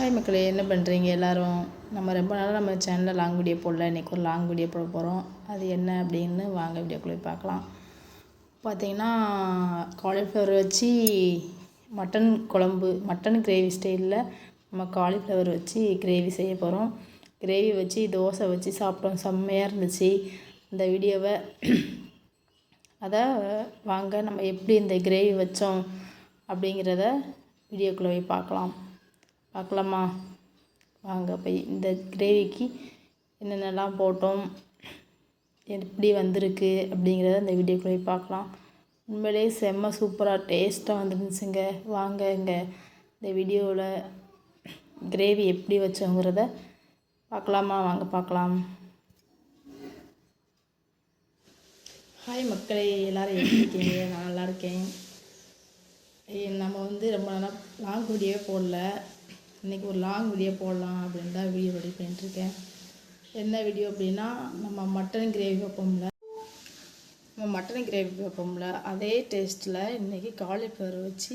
Hi மக்களே என்ன பண்ணுறீங்க எல்லோரும் நம்ம ரொம்ப நாளாக நம்ம சேனலில் லாங் வீடியோ போடல. இன்றைக்கி ஒரு லாங் வீடியோ போட போகிறோம் அது என்ன அப்படின்னு வாங்க வீடியோக்குள்ளே பார்க்கலாம். பார்த்தீங்கன்னா காலிஃப்ளவர் வச்சு மட்டன் குழம்பு மட்டன் கிரேவி ஸ்டைலில் நம்ம காலிஃப்ளவர் வச்சு கிரேவி செய்ய போகிறோம் கிரேவி வச்சு தோசை வச்சு சாப்பிட்டோம். செம்மையாக இருந்துச்சு இந்த வீடியோவை. அதை வாங்க நம்ம எப்படி இந்த கிரேவி வச்சோம் அப்படிங்கிறத வீடியோக்குள்ளே போய் பார்க்கலாம். பார்க்கலாமா? வாங்க போய் இந்த கிரேவிக்கு என்னென்னலாம் போட்டோம் எப்படி வந்திருக்கு அப்படிங்கிறத இந்த வீடியோக்குள்ளே போய் பார்க்கலாம். உண்மையிலே செம்ம சூப்பராக டேஸ்ட்டாக வந்துருந்துச்சுங்க. வாங்க இங்கே இந்த வீடியோவில் கிரேவி எப்படி வச்சோங்கிறத பார்க்கலாமா? வாங்க பார்க்கலாம். ஹாய் மக்களே எல்லோரும் எப்படி இருக்கீங்க? நான் நல்லா இருக்கேன். நம்ம வந்து ரொம்ப நாளாக லாங் வீடியோ போடல இன்றைக்கி ஒரு லாங் வீடியோ போடலாம் அப்படின்னு தான் வீடியோ ரெடி பண்ணிட்டுருக்கேன். என்ன வீடியோ அப்படின்னா நம்ம மட்டன் கிரேவி வைப்போம்ல. நம்ம மட்டன் கிரேவி வைப்போம்ல. அதே டேஸ்ட்டில் இன்றைக்கி காலிஃப்ளவர் வச்சு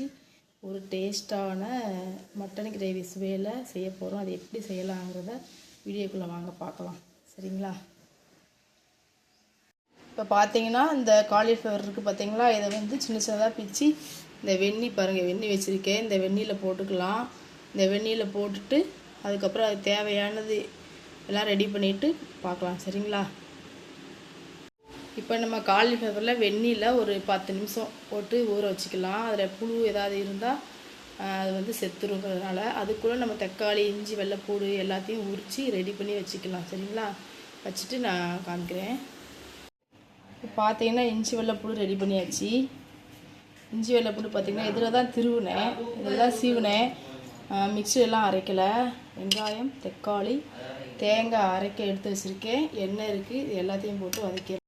ஒரு டேஸ்ட்டான மட்டன் கிரேவி சுவையில் செய்ய போகிறோம் அது எப்படி செய்யலாங்கிறத வீடியோக்குள்ளே வாங்க பார்க்கலாம். சரிங்களா? இப்போ பார்த்தீங்கன்னா இந்த காலிஃப்ளவர் இருக்குது பார்த்தீங்களா இதை வந்து சின்ன சின்னதாக பிச்சு இந்த வெந்நி பாருங்கள் வெந்நி வச்சுருக்கேன். இந்த வெந்நியில் போட்டுக்கலாம். இந்த வெந்நீரில் போட்டுட்டு அதுக்கப்புறம் அது தேவையானது எல்லாம் ரெடி பண்ணிவிட்டு பார்க்கலாம் சரிங்களா? இப்போ நம்ம காலிஃப்ளவரில் வெந்நீரில் ஒரு பத்து நிமிஷம் போட்டு ஊற வச்சுக்கலாம். அதில் புழு ஏதாவது இருந்தால் அது வந்து செத்துருங்கிறதுனால அதுக்குள்ளே நம்ம தக்காளி இஞ்சி வெள்ளைப்பூடு எல்லாத்தையும் உரித்து ரெடி பண்ணி வச்சுக்கலாம் சரிங்களா? வச்சுட்டு நான் காமிக்கிறேன். இப்போ பார்த்தீங்கன்னா இஞ்சி வெள்ளைப்பூடு ரெடி பண்ணியாச்சு. இஞ்சி வெள்ளைப்பூடு பார்த்திங்கன்னா இதில் தான் திருவுனேன். இதில் தான் சீவுனேன். மிக்சியெல்லாம் அரைக்கலை. வெங்காயம் தக்காளி தேங்காய் அரைக்க எடுத்து வச்சுருக்கேன். எண்ணெய் இருக்குது இது எல்லாத்தையும் போட்டு வதக்கிறேன்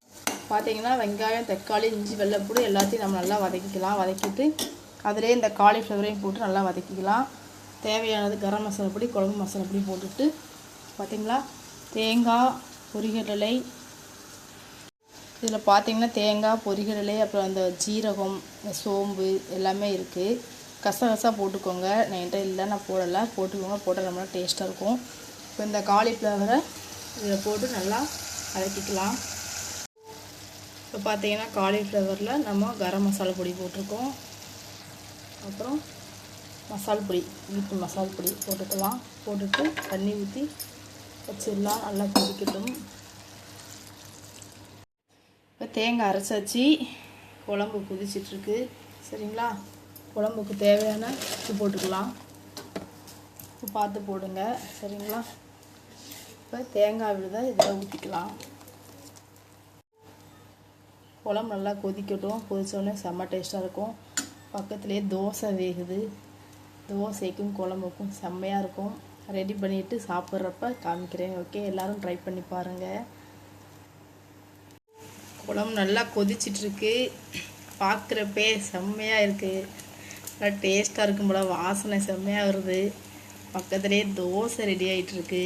பார்த்தீங்கன்னா வெங்காயம் தக்காளி இஞ்சி வெள்ளைப்பூடு எல்லாத்தையும் நம்ம நல்லா வதக்கிக்கலாம். வதக்கிட்டு அதிலே இந்த காலிஃப்ளவரையும் போட்டு நல்லா வதக்கிக்கலாம். தேவையானது கரம் மசாலா பொடி குழம்பு மசாலா பொடி போட்டுட்டு பார்த்திங்களா தேங்காய் பொரிகடலை. இதில் பார்த்திங்கன்னா தேங்காய் பொரிகடலை அப்புறம் அந்த ஜீரகம் சோம்பு எல்லாமே இருக்குது கசகசா போட்டுக்கோங்க. நான் என்கிட்ட இல்லை நான் போடலை. போட்டுக்கோங்க போட்டால் ரொம்ப டேஸ்ட்டாக இருக்கும். இப்போ இந்த காலிஃப்ளவரை இதில் போட்டு நல்லா அரைக்கிக்கலாம் இப்போ பார்த்தீங்கன்னா காலிஃப்ளவரில் நம்ம கரம் மசாலா பொடி போட்டிருக்கோம். அப்புறம் மசால் பொடி வீட்டு மசால் பொடி போட்டுக்கலாம். போட்டுட்டு தண்ணி ஊற்றி வச்சிடலாம். நல்லா கொதிக்கட்டும். இப்போ தேங்காய் அரைச்சாச்சு. குழம்பு குதிச்சிட்ருக்கு சரிங்களா? குழம்புக்கு தேவையான உப்பு போட்டுக்கலாம். உப்பு பார்த்து போடுங்க. சரிங்களா? இப்போ தேங்காய் விழுத இதில் ஊற்றிக்கலாம் குழம்பு நல்லா கொதிக்கட்டும். கொதித்தோடனே செம்ம டேஸ்ட்டாக இருக்கும். பக்கத்துலேயே தோசை வேகுது. தோசைக்கும் குழம்புக்கும் செம்மையாக இருக்கும். ரெடி பண்ணிவிட்டு சாப்பிட்றப்ப காமிக்கிறேன். ஓகே? எல்லோரும் ட்ரை பண்ணி பாருங்கள் குழம்பு நல்லா கொதிச்சிட்ருக்கு. பார்க்குறப்பே செம்மையாக இருக்குது நல்லா டேஸ்ட்டாக இருக்கும் போல் வாசனை செம்மையாக வருது. பக்கத்துலேயே தோசை ரெடி ஆகிட்டுருக்கு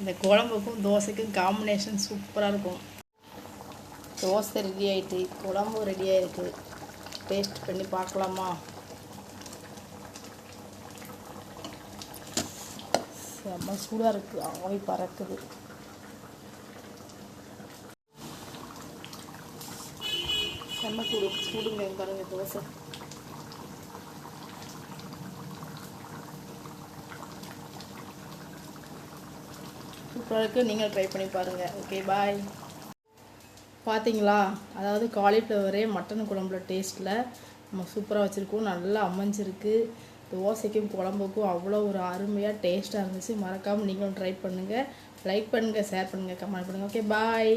இந்த குழம்புக்கும் தோசைக்கும் காம்பினேஷன் சூப்பராக இருக்கும். தோசை ரெடி ஆகிட்டு குழம்பும் ரெடி ஆகிருக்கு டேஸ்ட் பண்ணி பார்க்கலாமா? செம்ம சூடாக இருக்குது ஆவி பறக்குது. செம்ம சூடு. சூடுங்க பாருங்க தோசை. சூப்பராக நீங்கள் ட்ரை பண்ணி பாருங்கள் ஓகே பாய் பார்த்தீங்களா அதாவது காலிஃப்ளவரே மட்டன் குழம்புல டேஸ்ட்டில் நம்ம சூப்பராக வச்சுருக்கோம். நல்லா அமைஞ்சிருக்கு. தோசைக்கும் குழம்புக்கும் அவ்வளோ ஒரு அருமையாக டேஸ்ட்டாக இருந்துச்சு. மறக்காமல் நீங்களும் ட்ரை பண்ணுங்கள் லைக் பண்ணுங்கள் ஷேர் பண்ணுங்கள் கமெண்ட் பண்ணுங்கள் ஓகே பாய்